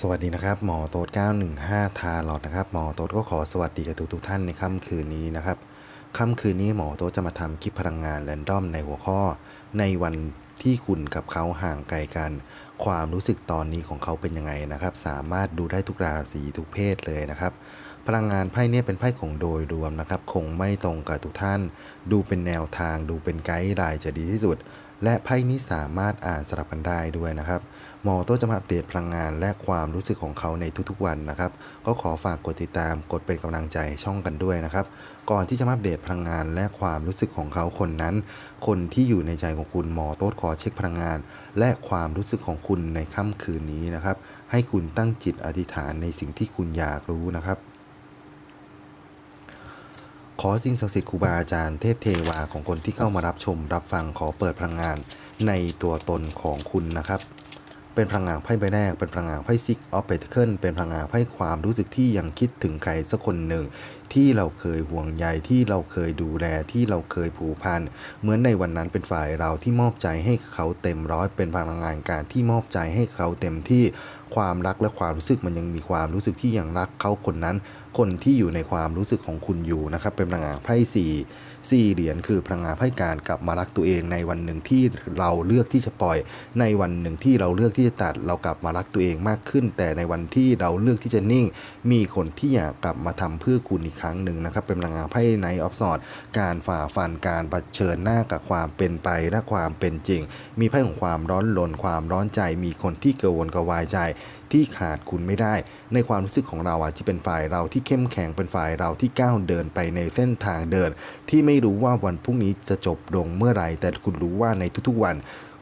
สวัสดีนะครับ หมอโต๊ด915 ทาลอดนะครับ หมอโต๊ดก็ขอสวัสดีกับทุกทุกท่านในค่ำคืนนี้นะครับ ค่ำคืนนี้หมอโต๊ดจะมาทำคลิปพลังงานแรนดอมในหัวข้อ ในวันที่คุณกับเขาห่างไกลกัน ความรู้สึกตอนนี้ของเขาเป็นยังไงนะครับ สามารถดูได้ทุกราศีทุกเพศเลยนะครับ พลังงานไพ่เนี่ยเป็นไพ่ของโดยรวมนะครับ คงไม่ตรงกับทุกท่าน ดูเป็นแนวทาง ดูเป็นไกด์ไลน์จะดีที่สุด และไพ่นี้สามารถอ่านสลับกันได้ด้วยนะครับ หมอโต้จะมาอัปเดตพลังงานและความรู้สึกของเขาในทุกๆวันนะครับ ก็ขอฝากกดติดตามกดเป็นกำลังใจช่องกันด้วยนะครับ ก่อนที่จะมาอัปเดตพลังงานและความรู้สึกของเขาคนนั้น คนที่อยู่ในใจของคุณหมอโต้ขอเช็คพลังงาน และความรู้สึกของคุณในค่ำคืนนี้นะครับ ให้คุณตั้งจิตอธิษฐานในสิ่งที่คุณอยากรู้นะครับขอสิ่งศักดิ์สิทธิ์ครูบาอาจารย์เทพเทวาของคนที่เข้ามารับชมรับฟังขอเปิดพลังงานในตัวตนของคุณนะครับ เป็นพลังงานไพ่ใบแรก เป็นพลังงานไพ่ซิกออฟเปเทิลเป็นพลังงานไพ่ความรู้สึกที่ยังคิดถึงใครสักคนหนึ่ง ที่เราเคยห่วงใยที่เราเคยดูแลที่เราเคยผูกพันเหมือนในวันนั้นเป็นฝ่ายเราที่มอบใจให้เขาเต็มร้อยเป็นพลังงานการที่มอบใจให้เขาเต็มที่ความรักและความรู้สึกมันยังมีความรู้สึกที่ยังรักเขาคนนั้น คนที่อยู่ในความรู้สึกของคุณอยู่นะครับ เป็นพลังงานไพ่สี่สี่เหรียญคือพลังงานไพ่การกลับมารักตัวเองในวันหนึ่งที่เราเลือกที่จะปล่อย ในวันหนึ่งที่เราเลือกที่จะตัดเรากลับมารักตัวเองมากขึ้น แต่ในวันที่เราเลือกที่จะนิ่ง มีคนที่อยากกลับมาทำเพื่อคุณอีกครั้งหนึ่งนะครับ เป็นพลังงานไพ่ไนออฟสอดการฝ่าฟันการเผชิญหน้ากับความเป็นไปและความเป็นจริง มีไพ่ของความร้อนรนความร้อนใจ มีคนที่กังวลกระวายใจ ที่ขาดคุณไม่ได้ ในความรู้สึกของเราอาจจะเป็นฝ่ายเราที่เข้มแข็งเป็นฝ่ายเราที่ก้าวเดินไปในเส้นทางเดิน ที่ไม่รู้ว่าวันพรุ่งนี้จะจบลงเมื่อไรแต่คุณรู้ว่าในทุกๆวัน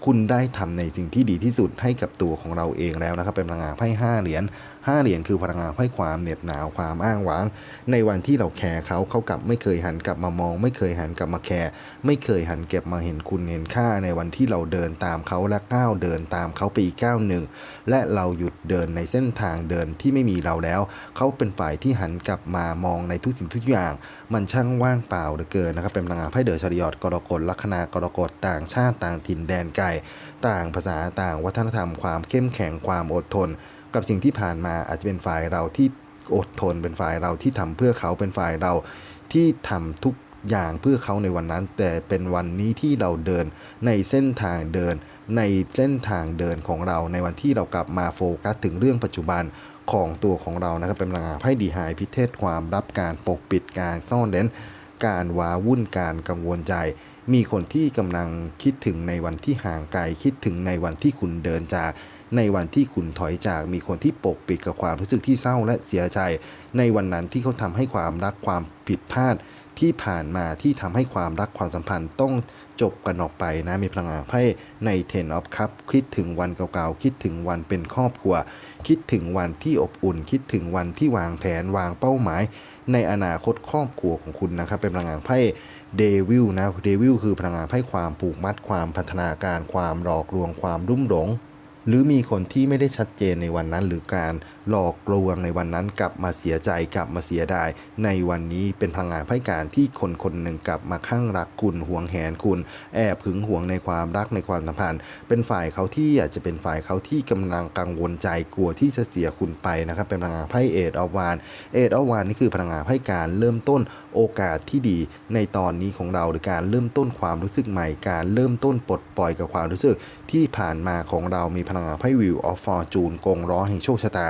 คุณได้ทำในสิ่งที่ดีที่สุดให้กับตัวของเราเองแล้วนะครับ เป็นพลังงานไพ่ห้าเหรียญ ห้าเหรียญคือพลังงานไพ่ความเหน็บหนาวความอ้างว้าง ในวันที่เราแคร์เขาเขากลับไม่เคยหันกลับมามอง ไม่เคยหันกลับมาแคร์ไม่เคยหันเก็บมาเห็นคุณเห็นค่าในวันที่เราเดินตามเขาและก้าวเดินตามเขาไปอีกก้าวหนึ่งและเราหยุดเดินในเส้นทางเดินที่ไม่มีเราแล้ว เขาเป็นฝ่ายที่หันกลับมามองในทุกสิ่งทุกอย่าง มันช่างว่างเปล่าเหลือเกินนะครับเป็นพลังงานไพ่เดอชริยอดกรกฎลัคนากรกฎต่างชาติต่างถิ่นแดนไกลต่างภาษาต่างวัฒนธรรมความเข้มแข็งความอดทน กับสิ่งที่ผ่านมาอาจจะเป็นฝ่ายเราที่อดทนเป็นฝ่ายเราที่ทำเพื่อเขาเป็นฝ่ายเราที่ทำทุกอย่างเพื่อเขาในวันนั้น แต่เป็นวันนี้ที่เราเดินในเส้นทางเดิน ในเส้นทางเดินของเราในวันที่เรากลับมาโฟกัสถึงเรื่องปัจจุบันของตัวของเรานะครับเป็นพลังงานไพ่ดีไฮพิเทศความรับการปกปิดการซ่อนเร้น การว้าวุ่นการกังวลใจ มีคนที่กำลังคิดถึงในวันที่ห่างไกลคิดถึงในวันที่คุณเดินจาก ในวันที่คุณถอยจากมีคนที่ปกปิดกับความรู้สึกที่เศร้าและเสียใจ ในวันนั้นที่เขาทำให้ความรักความผิดพลาดที่ผ่านมาที่ทำให้ความรักความสัมพันธ์ต้องจบกันออกไปนะมีพลังงานไพ่ใน Ten of Cup คิดถึงวันเก่าๆคิดถึงวันเป็นครอบครัว คิดถึงวันที่อบอุ่น คิดถึงวันที่วางแผนวางเป้าหมาย ในอนาคตครอบครัวของคุณนะครับ เป็นพลังงานไพ่เดวิลนะเดวิลคือพลังงานไพ่ความผูกมัดความพัฒนาการ ความหลอกลวงความรุ่มหลง หรือมีคนที่ไม่ได้ชัดเจนในวันนั้น หรือการหลอกลวงในวันนั้นกลับมาเสียใจกลับมาเสียดาย ในวันนี้เป็นพลังงานไพ่การที่คนคนหนึ่งกลับมาข้างรักคุณห่วงแหนคุณ แอบหึงหวงในความรักในความสัมพันธ์ เป็นฝ่ายเขาที่อาจจะเป็นฝ่ายเขาที่กำลังกังวลใจกลัวที่จะเสียคุณไปนะครับเป็นพลังงานไพ่เอดอวานเอดอวานนี่คือพลังงานไพ่การเริ่มต้นโอกาสที่ดีในตอนนี้ของเราหรือการเริ่มต้นความรู้สึกใหม่การเริ่มต้นปลดปล่อยกับความรู้สึกที่ผ่านมาของเรามีพลังงานไพ่วิวออฟฟอร์จูนกงล้อแห่งโชคชะตา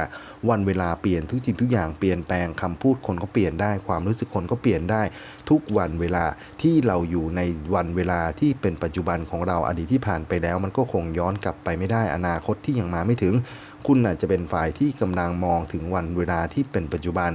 วันเวลาเปลี่ยนทุกสิ่งทุกอย่างเปลี่ยนแปลงคำพูดคนก็เปลี่ยนได้ ความรู้สึกคนก็เปลี่ยนได้ ทุกวันเวลาที่เราอยู่ในวันเวลาที่เป็นปัจจุบันของเราอดีตที่ผ่านไปแล้ว มันก็คงย้อนกลับไปไม่ได้อนาคตที่ยังมาไม่ถึง คุณอาจจะเป็นฝ่ายที่กำลังมองถึงวันเวลาที่เป็นปัจจุบัน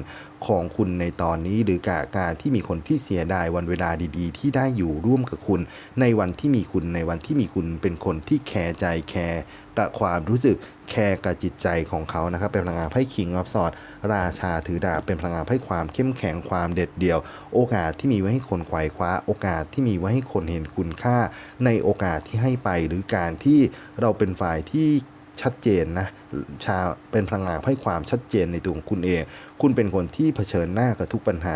ของคุณในตอนนี้หรือกาการที่มีคนที่เสียดายวันเวลาดีๆ ที่ได้อยู่ร่วมกับคุณ ในวันที่มีคุณในวันที่มีคุณเป็นคนที่แคร์ใจแคร์กับความรู้สึกแคร์กับจิตใจของเขานะครับ เป็นพลังงานไพ่คิงออฟสอดราชาถือดาบเป็นพลังงานไพ่ความเข้มแข็งความเด็ดเดี่ยว โอกาสที่มีไว้ให้คนไขว่คว้า โอกาสที่มีไว้ให้คนเห็นคุณค่า ในโอกาสที่ให้ไปหรือการที่เราเป็นฝ่ายที่ ชัดเจนนะชาเป็นพลังงานให้ความชัดเจนในตัวของคุณเอง คุณเป็นคนที่เผชิญหน้ากับทุกปัญหา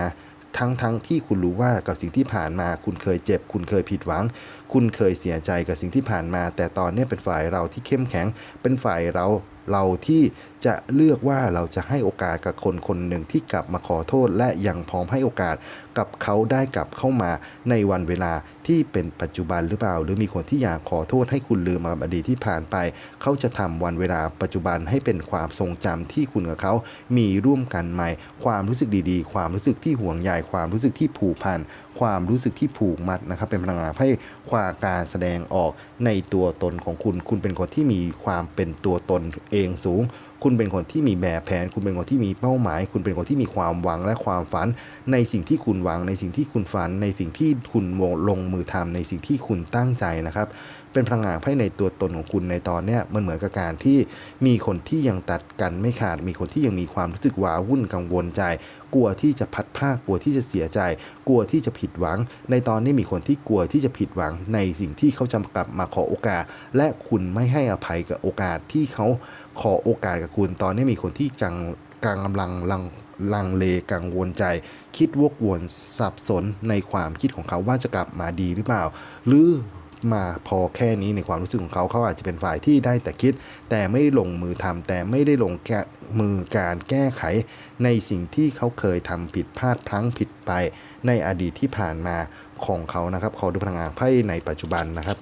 ทั้งทั้งที่คุณรู้ว่ากับสิ่งที่ผ่านมา คุณเคยเจ็บ คุณเคยผิดหวัง คุณเคยเสียใจกับสิ่งที่ผ่านมา แต่ตอนนี้เป็นฝ่ายเราที่เข้มแข็ง เป็นฝ่ายเราเราที่จะเลือกว่าเราจะให้โอกาสกับคนคนหนึ่งที่กลับมาขอโทษ และยังพร้อมให้โอกาสกับเขาได้กลับเข้ามาในวันเวลาที่เป็นปัจจุบันหรือเปล่า หรือมีคนที่อยากขอโทษให้คุณลืมอดีตที่ผ่านไป เขาจะทำวันเวลาปัจจุบันให้เป็นความทรงจำที่คุณกับเขา มีร่วมกันใหม่ ความรู้สึกดีๆ ความรู้สึกที่ห่วงใยความรู้สึกที่ผูกพันความรู้สึกที่ผูกมัดนะครับ เป็นพลังงานให้ความการแสดงออกในตัวตนของคุณ คุณเป็นคนที่มีความเป็นตัวตนเองสูง คุณเป็นคนที่มีแบบแผน คุณเป็นคนที่มีเป้าหมาย คุณเป็นคนที่มีความหวังและความฝัน ในสิ่งที่คุณหวัง ในสิ่งที่คุณฝัน ในสิ่งที่คุณลงมือทำในสิ่งที่คุณตั้งใจนะครับ เป็นพลังงานไพ่ในตัวตนของคุณในตอนเนี้ยมันเหมือนกับการที่มีคนที่ยังตัดกันไม่ขาด มีคนที่ยังมีความรู้สึกว้าวุ่นกังวลใจ กลัวที่จะพัดภาคกลัวที่จะเสียใจ กลัวที่จะผิดหวัง ในตอนนี้มีคนที่กลัวที่จะผิดหวัง ในสิ่งที่เขาจะกลับมาขอโอกาส และคุณไม่ให้อภัยกับโอกาสที่เขา ขอโอกาสกับคุณตอนนี้มีคนที่จังกำลังลังลังเลกังวลใจ คิดวกวนสับสนในความคิดของเขาว่าจะกลับมาดีหรือเปล่า หรือมาพอแค่นี้ในความรู้สึกของเขาเขาอาจจะเป็นฝ่ายที่ได้แต่คิด แต่ไม่ลงมือทำแต่ไม่ได้ลงแกมือการแก้ไข ในสิ่งที่เขาเคยทำผิดพลาดพลั้งผิดไป ในอดีตที่ผ่านมาของเขานะครับ ขอดูพลังงานไพ่ในปัจจุบันนะครับ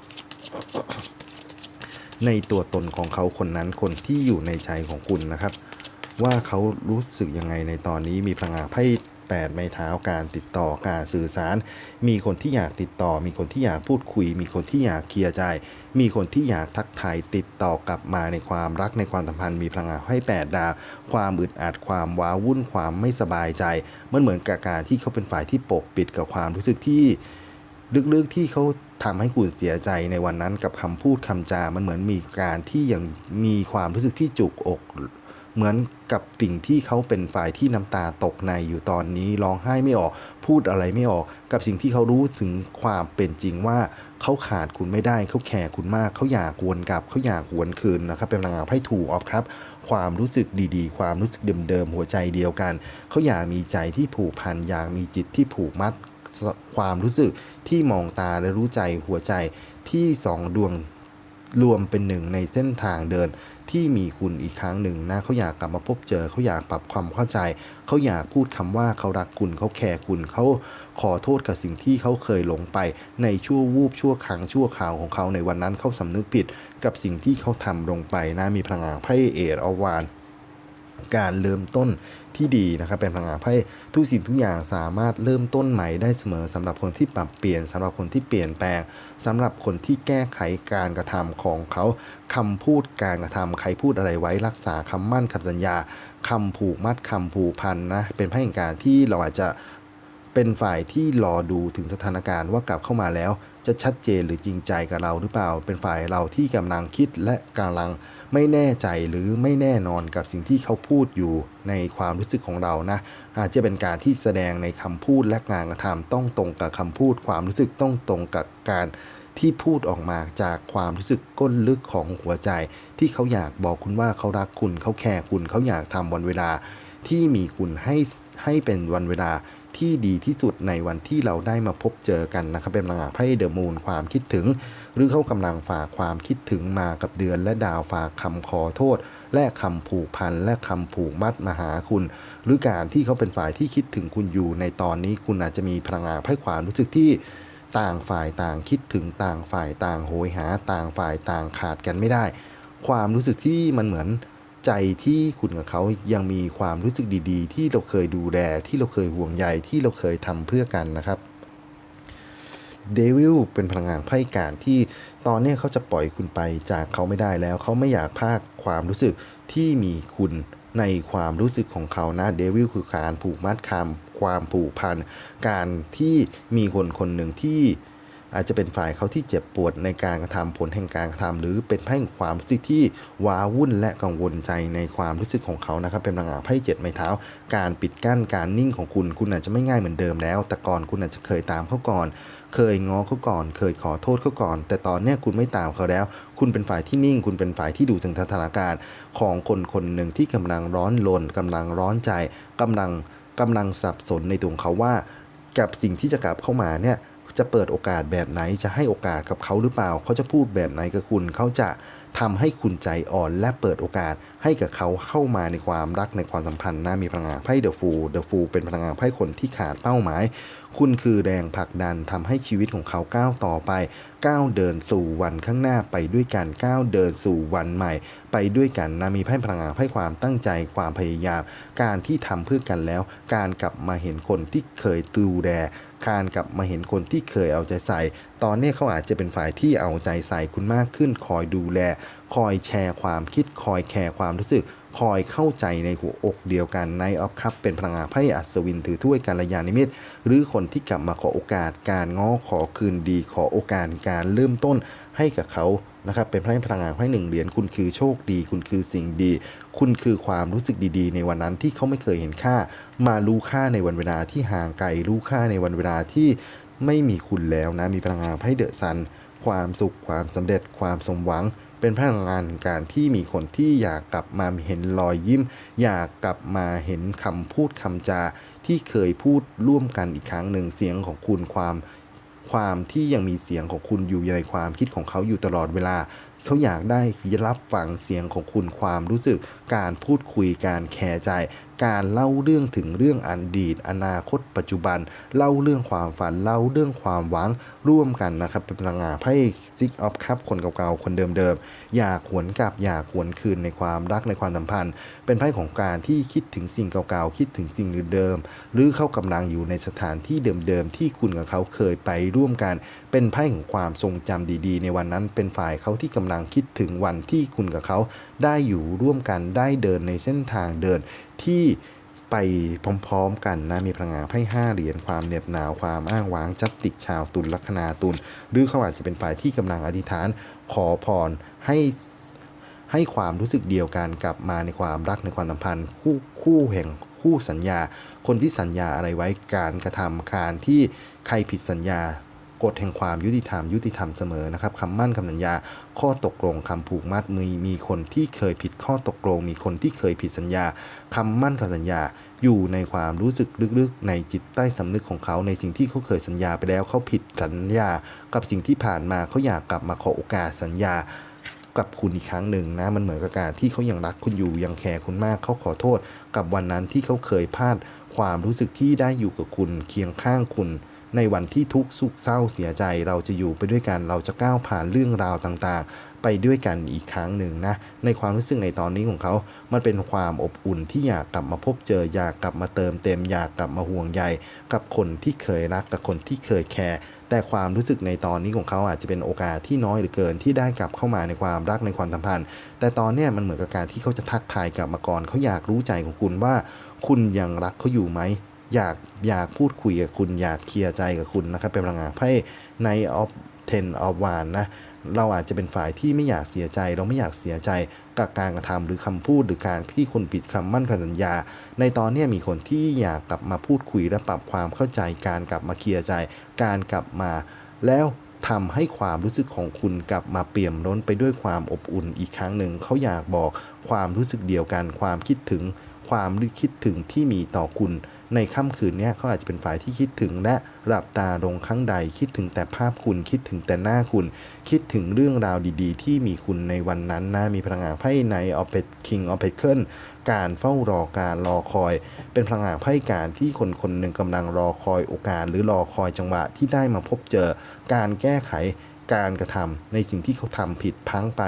ในตัวตนของเขาคนนั้นคนที่อยู่ในใจของคุณนะครับ ว่าเขารู้สึกยังไงในตอนนี้มีพลังงานไพ่แปดไม้เท้าการติดต่อการสื่อสาร มีคนที่อยากติดต่อ มีคนที่อยากพูดคุย มีคนที่อยากเคลียร์ใจ มีคนที่อยากทักทายติดต่อกลับมาในความรักในความสัมพันธ์มีพลังงานไพ่แปดดาวความอึดอัดความว้าวุ่นความไม่สบายใจมันเหมือนกับการที่เขาเป็นฝ่ายที่ปกปิดกับความรู้สึกที่ ลึกๆที่เขาทำให้คุณเสียใจในวันนั้นกับคำพูดคำจา มันเหมือนมีการที่ยังมีความรู้สึกที่จุกอก เหมือนกับสิ่งที่เขาเป็นฝ่ายที่น้ำตาตกในอยู่ตอนนี้ร้องไห้ไม่ออก พูดอะไรไม่ออก กับสิ่งที่เขารู้ถึงความเป็นจริงว่าเขาขาดคุณไม่ได้เขาแคร์คุณมากเขาอยากวนกลับเขาอยากหวนคืนนะครับ เป็นพลังงานไพ่ถูกออฟครับ ความรู้สึกดีๆ ความรู้สึกเดิมๆหัวใจเดียวกันเขาอยากมีใจที่ผูกพันอยากมีจิตที่ผูกมัด ความรู้สึกที่มองตาและรู้ใจหัวใจที่สองดวงรวมเป็นหนึ่งในเส้นทางเดินที่มีคุณอีกครั้งหนึ่งนะเขาอยากกลับมาพบเจอเขาอยากปรับความเข้าใจ เขาอยากพูดคำว่าเขารักคุณเขาแคร์คุณเขาขอโทษกับสิ่งที่เขาเคยหลงไป ในชั่ววูบชั่วครั้งชั่วคราวของเขาในวันนั้นเขาสำนึกผิด กับสิ่งที่เขาทำลงไปนะมีพลังงานไพ่เอรอวาน การเริ่มต้นที่ดีนะครับเป็นพลังงานไพ่ทุกสิ่งทุกอย่างสามารถเริ่มต้นใหม่ได้เสมอสำหรับคนที่ปรับเปลี่ยนสำหรับคนที่เปลี่ยนแปลงสำหรับคนที่แก้ไขการกระทำของเขาคำพูดการกระทำใครพูดอะไรไว้รักษาคำมั่นคำสัญญาคำผูกมัดคำผูกพันนะเป็นไพ่แห่งการที่เราอาจจะเป็นฝ่ายที่รอดูถึงสถานการณ์ว่ากลับเข้ามาแล้ว จะชัดเจนหรือจริงใจกับเราหรือเปล่า เป็นฝ่ายเราที่กำลังคิดและกำลัง ไม่แน่ใจหรือไม่แน่นอนกับสิ่งที่เขาพูดอยู่ในความรู้สึกของเรานะอาจจะเป็นการที่แสดงในคำพูดและงานกระทำต้องตรงกับคำพูด ความรู้สึกต้องตรงกับการที่พูดออกมาจากความรู้สึกก้นลึกของหัวใจ ที่เขาอยากบอกคุณว่าเขารักคุณเขาแคร์คุณเขาอยากทำวันเวลา ที่มีคุณให้ให้เป็นวันเวลาที่ดีที่สุดในวันที่เราได้มาพบเจอกันนะครับเป็นพลังงานไพ่เดอะมูนความคิดถึง หรือเขากำลังฝากความคิดถึงมากับเดือนและดาวฝากคำขอโทษ และคำผูกพันและคำผูกมัดมาหาคุณ หรือการที่เขาเป็นฝ่ายที่คิดถึงคุณอยู่ในตอนนี้คุณอาจจะมีพลังงานไพ่ความรู้สึกที่ต่างฝ่ายต่างคิดถึงต่างฝ่ายต่างโหยหา ต่างฝ่ายต่างขาดกันไม่ได้ ความรู้สึกที่มันเหมือนใจที่คุณกับเขายังมีความรู้สึกดีๆ ที่เราเคยดูแลที่เราเคยห่วงใยที่เราเคยทำเพื่อกันนะครับ เดวิลเป็นพลังงานไพ่การที่ตอนนี้เขาจะปล่อยคุณไปจากเขาไม่ได้แล้ว เขาไม่อยากพากความรู้สึกที่มีคุณในความรู้สึกของเขานะเดวิลคือการผูกมัดคำความผูกพัน การที่มีคนคนหนึ่งที่อาจจะเป็นฝ่ายเขาที่เจ็บปวดในการกระทำผลแห่งการกระทำหรือเป็นไพ่แห่งความรู้สึกที่ว้าวุ่นและกังวลใจในความรู้สึกของเขานะครับ เป็นพลังงานไพ่เจ็ดไม้เท้า การปิดกั้นการนิ่งของคุณ คุณอาจจะไม่ง่ายเหมือนเดิมแล้ว แต่ก่อนคุณอาจจะเคยตามเขาก่อน เคยง้อเขาก่อน เคยขอโทษเขาก่อน แต่ตอนเนี้ยคุณไม่ตามเขาแล้ว คุณเป็นฝ่ายที่นิ่ง คุณเป็นฝ่ายที่ดูถึงสถานการณ์ของคนคนหนึ่งที่กำลังร้อนรนกำลังร้อนใจกำลังกำลังสับสนในตัวเขาว่า กับสิ่งที่จะกลับเข้ามาเนี่ยจะเปิดโอกาสแบบไหนจะให้โอกาสกับเขาหรือเปล่า เขาจะพูดแบบไหนกับคุณเขาจะ ทำให้คุณใจอ่อนและเปิดโอกาสให้กับเขาเข้ามาในความรักในความสัมพันธ์นะมีพลังงานไพ่เดอะฟูเดอะฟูเป็นพลังงานไพ่คนที่ขาดเป้าหมาย คุณคือแรงผลักดันทำให้ชีวิตของเขาก้าวต่อไปก้าวเดินสู่วันข้างหน้าไปด้วยกันก้าวเดินสู่วันใหม่ ไปด้วยกันนะมีไพ่พลังงานไพ่ความตั้งใจความพยายาม การที่ทำเพื่อกันแล้ว การกลับมาเห็นคนที่เคยดูแล การกลับมาเห็นคนที่เคยเอาใจใส่ ตอนนี้เขาอาจจะเป็นฝ่ายที่เอาใจใส่คุณมากขึ้น คอยดูแล คอยแชร์ความคิด คอยแคร์ความรู้สึก คอยเข้าใจในหัวอกเดียวกันในออฟคับเป็นพลังงานไพ่อัศวินถือถ้วยกาลยานิมิตหรือคนที่กลับมาขอโอกาสการง้อขอคืนดี ขอโอกาสการเริ่มต้น ให้กับเขานะครับเป็นไพ่พลังงานไพ่หนึ่งเหรียญคุณคือโชคดี คุณคือสิ่งดี คุณคือความรู้สึกดีๆ ในวันนั้นที่เขาไม่เคยเห็นค่า มารู้ค่าในวันเวลาที่ห่างไกลรู้ค่าในวันเวลาที่ไม่มีคุณแล้วนะมีพลังงานไพ่เดอะซัน ความสุขความสำเร็จความสมหวังเป็นพลังงานการที่มีคนที่อยากกลับมาเห็นรอยยิ้ม อยากกลับมาเห็นคำพูดคำจา ที่เคยพูดร่วมกันอีกครั้งหนึ่งเสียงของคุณความ ความที่ยังมีเสียงของคุณอยู่ในความคิดของเขาอยู่ตลอดเวลา เขาอยากได้รับฟังเสียงของคุณความรู้สึก การพูดคุยการแคร์ใจ การเล่าเรื่องถึงเรื่องอดีต อนาคต ปัจจุบัน เล่าเรื่องความฝัน เล่าเรื่องความหวังร่วมกันนะครับ เป็นพลังงานไพ่ซิกออฟคัพคนเก่าๆ คนเดิมๆ อยากหวนกลับอยากหวนคืนในความรักในความสัมพันธ์ เป็นไพ่ของการที่คิดถึงสิ่งเก่าๆ คิดถึงสิ่งเดิมๆ หรือเขากำลังอยู่ในสถานที่เดิมๆ ที่คุณกับเขาเคยไปร่วมกัน เป็นไพ่ของความทรงจำดีๆ ในวันนั้น เป็นฝ่ายเขาที่กำลังคิดถึงวันที่คุณกับเขา ได้อยู่ร่วมกันได้เดินในเส้นทางเดินที่ไปพร้อมๆกันนะมีพลังงานไพ่ห้าเหรียญความเหน็บหนาวความอ้างว้างจัดติชาวตุลลัคนาตุลหรือเขาอาจจะเป็นฝ่ายที่กำลังอธิษฐานขอพรให้ให้ความรู้สึกเดียวกันกลับมาในความรักในความสัมพันธ์ คู่คู่แห่งคู่สัญญา คนที่สัญญาอะไรไว้การกระทำการที่ใครผิดสัญญา กฎแห่งความยุติธรรมยุติธรรมเสมอนะครับคำมั่นคำสัญญา ข้อตกลงคำผูกมัดมีมีคนที่เคยผิดข้อตกลง มีคนที่เคยผิดสัญญาคำมั่นคำสัญญา อยู่ในความรู้สึกลึกๆ ในจิตใต้สำนึกของเขาในสิ่งที่เขาเคยสัญญาไปแล้วเขาผิดสัญญา กับสิ่งที่ผ่านมาเขาอยากกลับมาขอโอกาสสัญญากับคุณอีกครั้งหนึ่งนะมันเหมือนกับการที่เขายังรักคุณอยู่ยังแคร์คุณมากเขาขอโทษ กับวันนั้นที่เขาเคยพลาดความรู้สึกที่ได้อยู่กับคุณเคียงข้างคุณ ในวันที่ทุกข์สุขเศร้าเสียใจเราจะอยู่ไปด้วยกันเราจะก้าวผ่านเรื่องราวต่างๆ ไปด้วยกันอีกครั้งหนึ่งนะ ในความรู้สึกในตอนนี้ของเขา มันเป็นความอบอุ่นที่อยากกลับมาพบเจอ อยากกลับมาเติมเต็ม อยากกลับมาห่วงใยกับคนที่เคยรักกับคนที่เคยแคร์แต่ความรู้สึกในตอนนี้ของเขาอาจจะเป็นโอกาสที่น้อยเหลือเกินที่ได้กลับเข้ามาในความรักในความสัมพันธ์ แต่ตอนนี้มันเหมือนกับการที่เขาจะทักทายกลับมาก่อนเขาอยากรู้ใจของคุณว่า คุณยังรักเขาอยู่ไหม อยากอยากพูดคุยกับคุณ อยากเคลียร์ใจกับคุณนะครับ เป็นพลังงานไพ่ในออฟเทนออฟวานนะเราอาจจะเป็นฝ่ายที่ไม่อยากเสียใจ เราไม่อยากเสียใจกับการกระทำหรือคำพูดหรือการที่คนผิดคำมั่นคำสัญญา ในตอนนี้มีคนที่อยากกลับมาพูดคุยและปรับความเข้าใจการกลับมาเคลียร์ใจ การกลับมาแล้วทำให้ความรู้สึกของคุณกลับมาเปี่ยมล้นไปด้วยความอบอุ่นอีกครั้งหนึ่ง เขาอยากบอกความรู้สึกเดียวกัน ความคิดถึงความรู้คิดถึงที่มีต่อคุณ ในค่ำคืนนี้เขาอาจจะเป็นฝ่ายที่คิดถึงและหลับตาลงครั้งใด คิดถึงแต่ภาพคุณคิดถึงแต่หน้าคุณ คิดถึงเรื่องราวดีๆ ที่มีคุณในวันนั้นนะมีพลังงานไพ่ในออเปตคิงออเปเคิลการเฝ้ารอการรอคอย เป็นพลังงานไพ่การที่คนคนหนึ่งกำลังรอคอยโอกาสหรือรอคอยจังหวะที่ได้มาพบเจอการแก้ไข การกระทำในสิ่งที่เขาทำผิดพังไป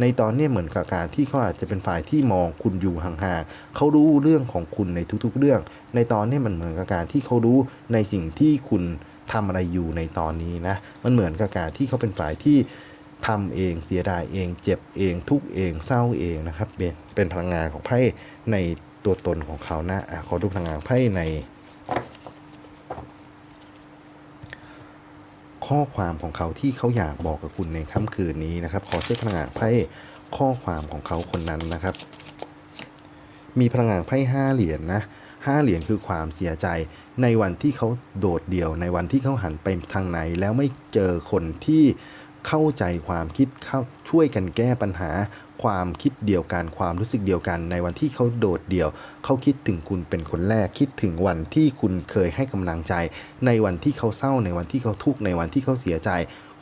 ในตอนนี้เหมือนกับการที่เขาอาจจะเป็นฝ่ายที่มองคุณอยู่ห่างๆเขารู้เรื่องของคุณในทุกๆเรื่อง ในตอนนี้มันเหมือนกับการที่เขารู้ในสิ่งที่คุณทำอะไรอยู่ในตอนนี้นะ มันเหมือนกับการที่เขาเป็นฝ่ายที่ทำเองเสียดายเอง เจ็บเอง ทุกเองเศร้าเองนะครับเป็นเป็นพลังงานของไพ่ในตัวตนของเขานะอะขอดูพลังงานไพ่ใน ข้อความของเขาที่เขาอยากบอกกับคุณในค่ำคืนนี้นะครับ ขอเช็คพลังงานไพ่ข้อความของเขาคนนั้นนะครับ มีพลังงานไพ่ห้าเหรียญนะห้าเหรียญคือความเสียใจในวันที่เขาโดดเดี่ยวในวันที่เขาหันไปทางไหน แล้วไม่เจอคนที่ เข้าใจความคิดเข้าช่วยกันแก้ปัญหา ความคิดเดียวกัน ความรู้สึกเดียวกัน ในวันที่เขาโดดเดี่ยว เขาคิดถึงคุณเป็นคนแรก คิดถึงวันที่คุณเคยให้กำลังใจ ในวันที่เขาเศร้า ในวันที่เขาทุกข์ ในวันที่เขาเสียใจ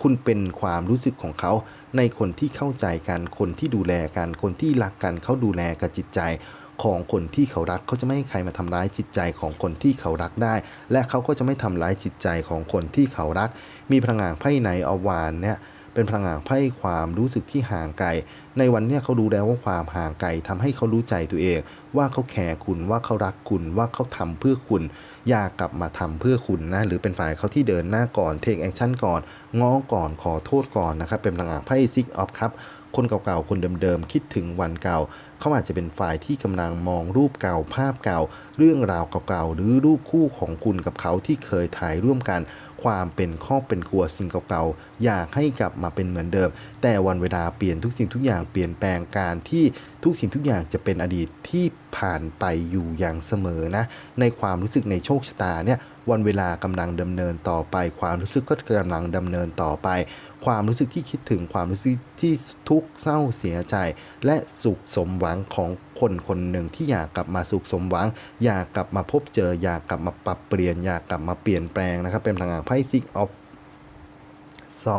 คุณเป็นความรู้สึกของเขา ในคนที่เข้าใจกัน คนที่ดูแลกัน คนที่รักกัน เขาดูแลกับจิตใจของคนที่เขารักเขาจะไม่ให้ใครมาทำร้ายจิตใจของคนที่เขารักได้ และเขาก็จะไม่ทำร้ายจิตใจของคนที่เขารัก มีพลังงานไพ่ในอวานเนี่ย เป็นพลังงานไพ่ความรู้สึกที่ห่างไกล ในวันเนี้ยเขารู้แล้วว่าความห่างไกลทำให้เขารู้ใจตัวเอง ว่าเขาแคร์คุณว่าเขารักคุณว่าเขาทำเพื่อคุณ อยากกลับมาทำเพื่อคุณนะ หรือเป็นฝ่ายเขาที่เดินหน้าก่อนเทคแอคชั่นก่อนง้อก่อนขอโทษก่อนนะครับเป็นพลังงานไพ่ซิกออฟครับคนเก่าๆ คนเดิมๆ คิดถึงวันเก่า เขาอาจจะเป็นฝ่ายที่กำลังมองรูปเก่าภาพเก่า เรื่องราวเก่าๆ หรือรูปคู่ของคุณกับเขาที่เคยถ่ายร่วมกัน ความเป็นข้อเป็นกลัวสิ่งเก่าๆ อยากให้กลับมาเป็นเหมือนเดิม แต่วันเวลาเปลี่ยนทุกสิ่งทุกอย่างเปลี่ยนแปลงการที่ทุกสิ่งทุกอย่างจะเป็นอดีตที่ผ่านไปอยู่อย่างเสมอนะ ในความรู้สึกในโชคชะตาเนี่ยวันเวลากำลังดำเนินต่อไป ความรู้สึกก็กำลังดำเนินต่อไป ความรู้สึกที่คิดถึงความรู้สึกที่ทุกข์เศร้าเสียใจ และสุขสมหวังของคนคนหนึ่งที่อยากกลับมาสุขสมหวัง อยากกลับมาพบเจอ อยากกลับมาปรับเปลี่ยน อยากกลับมาเปลี่ยนแปลงนะครับ เป็นพลังงานไพ่ซิกออฟสอ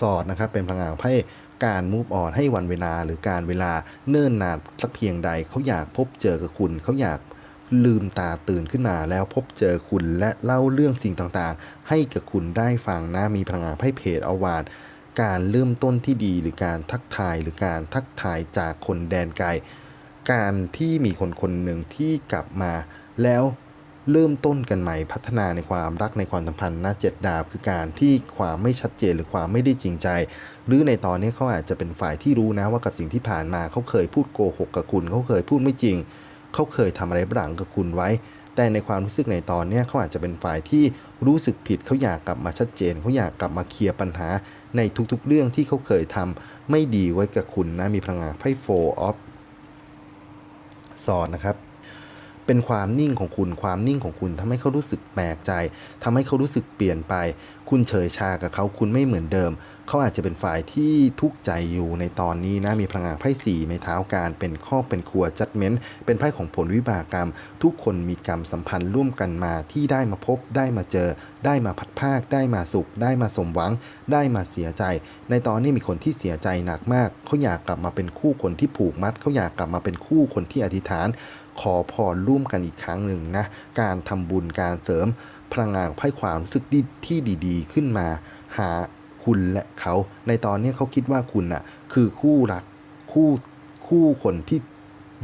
สอดนะครับ เป็นพลังงานไพ่การมูฟออนให้วันเวลาหรือการเวลาเนิ่นนานสักเพียงใด เขาอยากพบเจอกับคุณ เขาอยาก ลืมตาตื่นขึ้นมาแล้วพบเจอคุณและเล่าเรื่องสิ่งต่างๆ ให้กับคุณได้ฟังนะมีพลังงานไพ่เพจเอาวานการเริ่มต้นที่ดีหรือการทักทายหรือการทักทายจากคนแดนไกล การที่มีคนคนหนึ่งที่กลับมา แล้วเริ่มต้นกันใหม่พัฒนาในความรักในความสัมพันธ์หน้าเจ็ดดาบ คือการที่ความไม่ชัดเจนหรือความไม่ได้จริงใจ หรือในตอนนี้เขาอาจจะเป็นฝ่ายที่รู้นะว่ากับสิ่งที่ผ่านมาเขาเคยพูดโกหกกับคุณเขาเคยพูดไม่จริง เขาเคยทำอะไรบลังกับคุณไว้ แต่ในความรู้สึกในตอนนี้เขาอาจจะเป็นฝ่ายที่รู้สึกผิดเขาอยากกลับมาชัดเจนเขาอยากกลับมาเคลียร์ปัญหาในทุกๆ เรื่องที่เขาเคยทำไม่ดีไว้กับคุณนะมีพลังงานไพ่โฟออฟสอนนะครับเป็นความนิ่งของคุณความนิ่งของคุณทำให้เขารู้สึกแปลกใจทำให้เขารู้สึกเปลี่ยนไป คุณเฉยชากับเขาคุณไม่เหมือนเดิม เขาอาจจะเป็นฝ่ายที่ทุกข์ใจอยู่ในตอนนี้นะมีพลังงานไพ่สี่ไม้เท้าการเป็นข้อเป็นครัวจัดเม้นเป็นไพ่ของผลวิบากกรรม ทุกคนมีกรรมสัมพันธ์ร่วมกันมาที่ได้มาพบได้มาเจอ ได้มาพัดภาค ได้มาสุข ได้มาสมหวัง ได้มาเสียใจ ในตอนนี้มีคนที่เสียใจหนักมากเขาอยากกลับมาเป็นคู่คนที่ผูกมัดเขาอยากกลับมาเป็นคู่คนที่อธิษฐาน ขอพรร่วมกันอีกครั้งหนึ่งนะการทำบุญการเสริมพลังงานไพ่ความรู้สึกที่ดีๆ ขึ้นมาหา คุณและเขาในตอนนี้เขาคิดว่าคุณน่ะคือคู่รักคู่คู่คนที่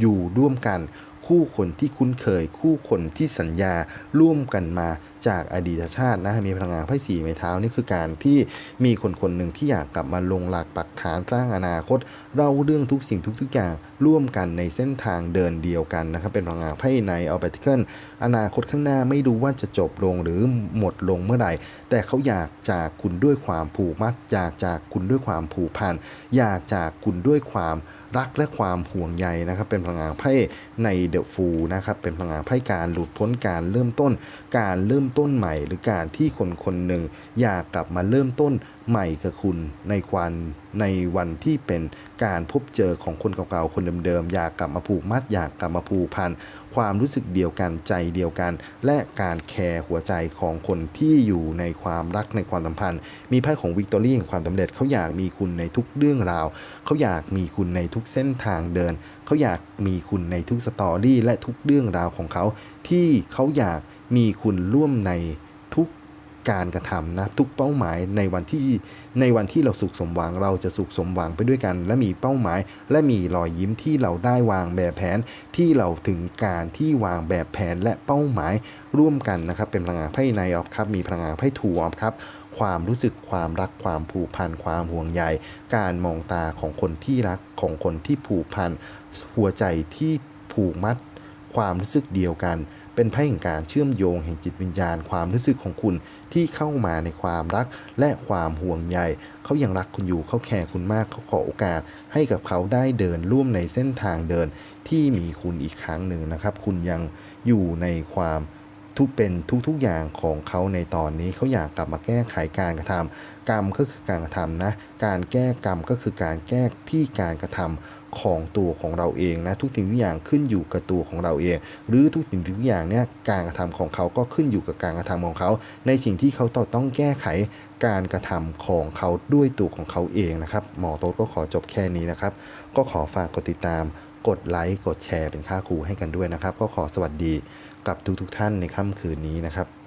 อยู่ร่วมกัน คู่คนที่คุ้นเคย คู่คนที่สัญญาร่วมกันมา จากอดีตชาตินะมีพลังงานไพ่สี่ไม้เท้านี่คือการที่มีคนคนหนึ่งที่อยากกลับมาลงหลักปักฐานสร้างอนาคตเล่าเรื่องทุกสิ่งทุกๆอย่างร่วมกันในเส้นทางเดินเดียวกันนะครับเป็นพลังงานไพ่ในอัลเบติเคิลอนาคตข้างหน้าไม่รู้ว่าจะจบลงหรือหมดลงเมื่อไหร่แต่เขาอยากจากคุณด้วยความผูกมัดอยากจากคุณด้วยความผูกพันอยากจากคุณด้วยความรักและความห่วงใยนะครับ เป็นพลังงานไพ่ในเดอะฟูนะครับเป็นพลังงานไพ่การหลุดพ้นการเริ่มต้นการเริ่มต้นใหม่ หรือการที่คนคนหนึ่งอยากกลับมาเริ่มต้นใหม่กับคุณในควันในวันที่เป็นการพบเจอของคนเก่าๆคนเดิมๆอยากกลับมาผูกมัดอยากกลับมาผูกพันความรู้สึกเดียวกันใจเดียวกัน และการแคร์หัวใจของคนที่อยู่ในความรักในความสัมพันธ์ มีไพ่ของวิกตอรี่แห่งความสำเร็จเขาอยากมีคุณในทุกเรื่องราวเขาอยากมีคุณในทุกเส้นทางเดินเขาอยากมีคุณในทุกสตอรี่และทุกเรื่องราวของเขาที่เขาอยาก มีคุณร่วมในทุกการกระทำนะทุกเป้าหมายในวันที่ในวันที่เราสุขสมหวัง เราจะสุขสมหวังไปด้วยกัน และมีเป้าหมาย และมีรอยยิ้มที่เราได้วางแบบแผนที่เราถึงการที่วางแบบแผนและเป้าหมายร่วมกันนะครับ เป็นพลังงานไพ่ในออฟครับ มีพลังงานไพ่ทูออฟครับความรู้สึกความรักความผูกพันความห่วงใยการมองตาของคนที่รักของคนที่ผูกพันหัวใจที่ผูกมัด ความรู้สึกเดียวกัน เป็นไพ่แห่งการเชื่อมโยงแห่งจิตวิญญาณความรู้สึกของคุณที่เข้ามาในความรักและความห่วงใยเขายังรักคุณอยู่เขาแคร์คุณมากเขาขอโอกาส ให้กับเขาได้เดินร่วมในเส้นทางเดินที่มีคุณอีกครั้งหนึ่งนะครับ คุณยังอยู่ในความทุกเป็นทุกๆอย่างของเขาในตอนนี้เขาอยากกลับมาแก้ไขการกระทำกรรมก็คือการกระทำนะ การแก้กรรมก็คือการแก้ที่การกระทำ ของตัวของเราเองนะทุกสิ่งทุกอย่างขึ้นอยู่กับตัวของเราเอง หรือทุกสิ่งทุกอย่างเนี่ยการกระทำของเขาก็ขึ้นอยู่กับการกระทำของเขา ในสิ่งที่เขาต้องแก้ไขการกระทำของเขาด้วยตัวของเขาเองนะครับหมอโต๊ดก็ขอจบแค่นี้นะครับ ก็ขอฝากกดติดตาม กดไลค์กดแชร์เป็นค่าครูให้กันด้วยนะครับ ก็ขอสวัสดีกับทุกๆท่านในค่ำคืนนี้นะครับ